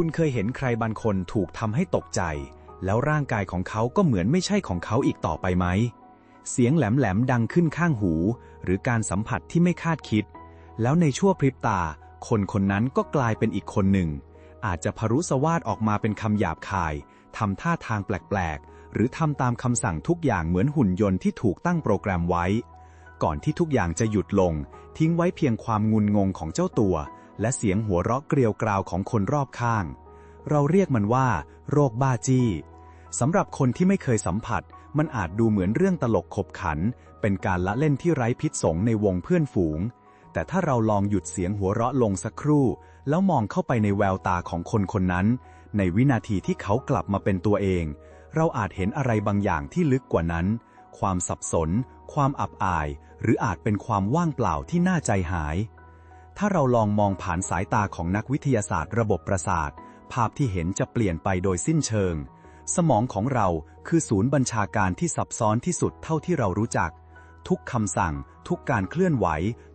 คุณเคยเห็นใครบางคนถูกทำให้ตกใจ แล้วร่างกายของเขาก็เหมือนไม่ใช่ของเขาอีกต่อไปไหม เสียงแหลมๆดังขึ้นข้างหู หรือการสัมผัสที่ไม่คาดคิด แล้วในชั่วพริบตา คนคนนั้นก็กลายเป็นอีกคนหนึ่ง อาจจะพรุสวาดออกมาเป็นคำหยาบคายทำท่าทางแปลกๆ หรือทำตามคำสั่งทุกอย่างเหมือนหุ่นยนต์ที่ถูกตั้งโปรแกรมไว้ ก่อนที่ทุกอย่างจะหยุดลง ทิ้งไว้เพียงความงุนงงของเจ้าตัว และเสียงหัวเราะเกลียวกราวของคนรอบข้าง เราเรียกมันว่า โรคบ้าจี้สำหรับคนที่ไม่เคยสัมผัส มันอาจดูเหมือนเรื่องตลกขบขัน เป็นการละเล่นที่ไร้พิษสงในวงเพื่อนฝูง แต่ถ้าเราลองหยุดเสียงหัวเราะลงสักครู่ แล้วมองเข้าไปในแววตาของคนคนนั้น ในวินาทีที่เขากลับมาเป็นตัวเอง เราอาจเห็นอะไรบางอย่างที่ลึกกว่านั้น ความสับสน ความอับอาย หรืออาจเป็นความว่างเปล่าที่น่าใจหาย ถ้าเราลองมองผ่านสายตาของนักวิทยาศาสตร์ระบบประสาท ภาพที่เห็นจะเปลี่ยนไปโดยสิ้นเชิง สมองของเราคือศูนย์บัญชาการที่ซับซ้อนที่สุดเท่าที่เรารู้จัก ทุกคำสั่ง ทุกการเคลื่อนไหว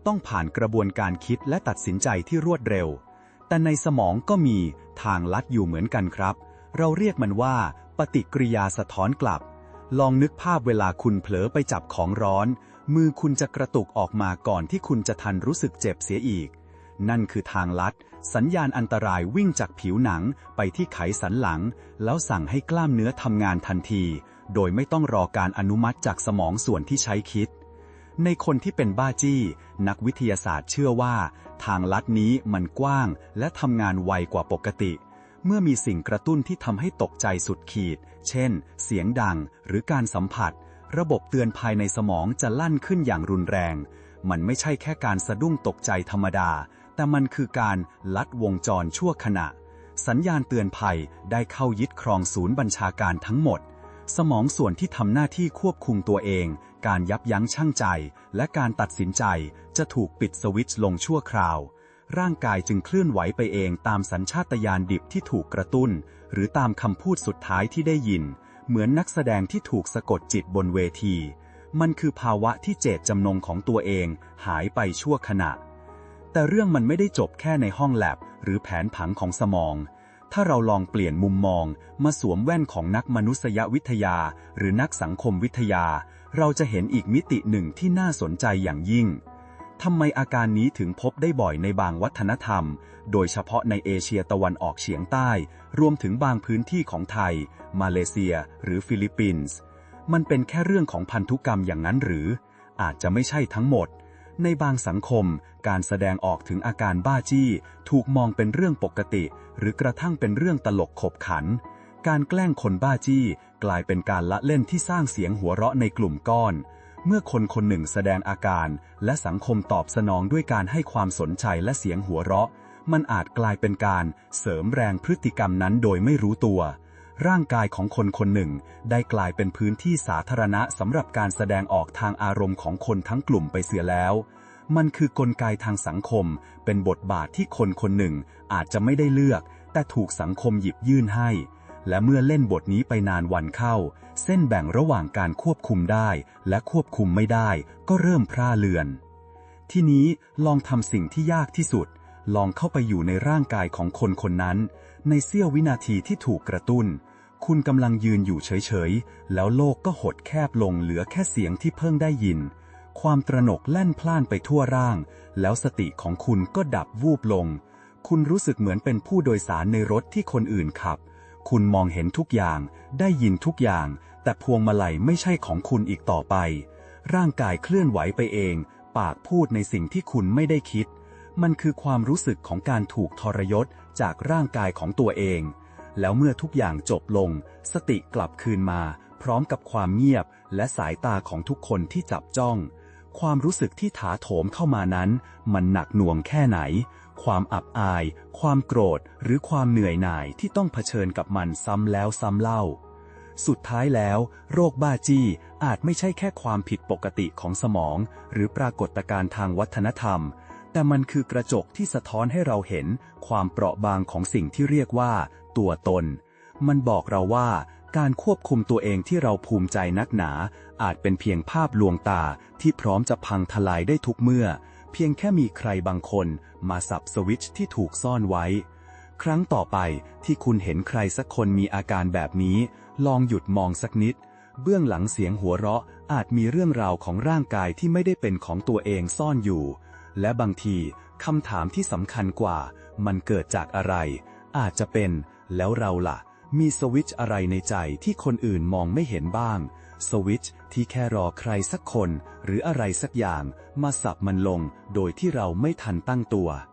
ต้องผ่านกระบวนการคิดและตัดสินใจที่รวดเร็ว แต่ในสมองก็มีทางลัดอยู่เหมือนกันครับ เราเรียกมันว่า ปฏิกิริยาสะท้อนกลับ ลองนึกภาพเวลาคุณเผลอไปจับของร้อน มือคุณจะกระตุกออกมาก่อนที่คุณจะทันรู้สึกเจ็บเสียอีก นั่นคือทางลัด สัญญาณอันตรายวิ่งจากผิวหนังไปที่ไขสันหลัง แล้วสั่งให้กล้ามเนื้อทำงานทันที โดยไม่ต้องรอการอนุมัติจากสมองส่วนที่ใช้คิด ในคนที่เป็นบ้าจี้ นักวิทยาศาสตร์เชื่อว่า ทางลัดนี้มันกว้างและทำงานไวกว่าปกติเมื่อมีสิ่งกระตุ้นที่ทำให้ตกใจสุดขีด เช่น เสียงดังหรือการสัมผัส ระบบเตือนภายในสมองจะลั่นขึ้นอย่างรุนแรง มันไม่ใช่แค่การสะดุ้งตกใจธรรมดา แต่มันคือการลัดวงจรชั่วขณะ สัญญาณเตือนภัยได้เข้ายึดครองศูนย์บัญชาการทั้งหมด สมองส่วนที่ทำหน้าที่ควบคุมตัวเอง การยับยั้งชั่งใจ และการตัดสินใจจะถูกปิดสวิตช์ลงชั่วคราว ร่างกายจึงเคลื่อนไหวไปเองตามสัญชาตญาณดิบที่ถูกกระตุ้น หรือตามคำพูดสุดท้ายที่ได้ยิน เหมือนนักแสดงที่ถูกสะกดจิตบนเวที มันคือภาวะที่เจตจำนงของตัวเองหายไปชั่วขณะ แต่เรื่องมันไม่ได้จบแค่ในห้องแลบหรือแผนผังของสมอง ถ้าเราลองเปลี่ยนมุมมองมาสวมแว่นของนักมนุษยวิทยา หรือนักสังคมวิทยา เราจะเห็นอีกมิติหนึ่งที่น่าสนใจอย่างยิ่ง ทำไมอาการนี้ถึงพบได้บ่อยในบางวัฒนธรรม โดยเฉพาะในเอเชียตะวันออกเฉียงใต้ รวมถึงบางพื้นที่ของไทย มาเลเซีย หรือฟิลิปปินส์ มันเป็นแค่เรื่องของพันธุกรรมอย่างนั้นหรือ อาจจะไม่ใช่ทั้งหมด ในบางสังคม การแสดงออกถึงอาการบ้าจี้ ถูกมองเป็นเรื่องปกติ หรือกระทั่งเป็นเรื่องตลกขบขัน การแกล้งคนบ้าจี้ กลายเป็นการละเล่นที่สร้างเสียงหัวเราะในกลุ่มก้อน เมื่อคนคนหนึ่งแสดงอาการ และสังคมตอบสนองด้วยการให้ความสนใจและเสียงหัวเราะ มันอาจกลายเป็นการเสริมแรงพฤติกรรมนั้นโดยไม่รู้ตัว ร่างกายของคนคนหนึ่ง ได้กลายเป็นพื้นที่สาธารณะสำหรับการแสดงออกทางอารมณ์ของคนทั้งกลุ่มไปเสียแล้ว มันคือกลไกทางสังคม เป็นบทบาทที่คนคนหนึ่งอาจจะไม่ได้เลือก แต่ถูกสังคมหยิบยื่นให้ และเมื่อเล่นบทนี้ไปนานวันเข้า เส้นแบ่งระหว่างการควบคุมได้และควบคุมไม่ได้ ก็เริ่มพร่าเลือน ทีนี้ลองทำสิ่งที่ยากที่สุด ลองเข้าไปอยู่ในร่างกายของคนคนนั้น ในเสี้ยววินาทีที่ถูกกระตุ้น คุณกำลังยืนอยู่เฉยๆ แล้วโลกก็หดแคบลงเหลือแค่เสียงที่เพิ่งได้ยิน ความตระหนกแล่นพล่านไปทั่วร่าง แล้วสติของคุณก็ดับวูบลง คุณรู้สึกเหมือนเป็นผู้โดยสารในรถที่คนอื่นขับ คุณมองเห็นทุกอย่าง ได้ยินทุกอย่าง แต่พวงมาลัยไม่ใช่ของคุณอีกต่อไป ร่างกายเคลื่อนไหวไปเอง ปากพูดในสิ่งที่คุณไม่ได้คิด มันคือความรู้สึกของการถูกทรยศจากร่างกายของตัวเอง แล้วเมื่อทุกอย่างจบลง สติกลับคืนมา พร้อมกับความเงียบและสายตาของทุกคนที่จับจ้อง ความรู้สึกที่ถาโถมเข้ามานั้น มันหนักหน่วงแค่ไหน ความอับอาย ความโกรธ หรือความเหนื่อยหน่ายที่ต้องเผชิญกับมันซ้ำแล้วซ้ำเล่า สุดท้ายแล้ว โรคบ้าจี้อาจไม่ใช่แค่ความผิดปกติของสมอง หรือปรากฏการณ์ทางวัฒนธรรม แต่มันคือกระจกที่สะท้อนให้เราเห็น ความเปราะบางของสิ่งที่เรียกว่า ตัวตน มันบอกเราว่า การควบคุมตัวเองที่เราภูมิใจนักหนา อาจเป็นเพียงภาพลวงตาที่พร้อมจะพังทลายได้ทุกเมื่อ เพียงแค่มีใครบางคนมาสับสวิตช์ที่ถูกซ่อนไว้ ครั้งต่อไปที่คุณเห็นใครสักคนมีอาการแบบนี้ ลองหยุดมองสักนิด เบื้องหลังเสียงหัวเราะอาจมีเรื่องราวของร่างกายที่ไม่ได้เป็นของตัวเองซ่อนอยู่ และบางทีคำถามที่สำคัญกว่า มันเกิดจากอะไร อาจจะเป็นแล้วเราล่ะ มีสวิตช์อะไรในใจที่คนอื่นมองไม่เห็นบ้าง สวิตช์ที่แค่รอใครสักคน หรืออะไรสักอย่าง มาสับมันลงโดยที่เราไม่ทันตั้งตัว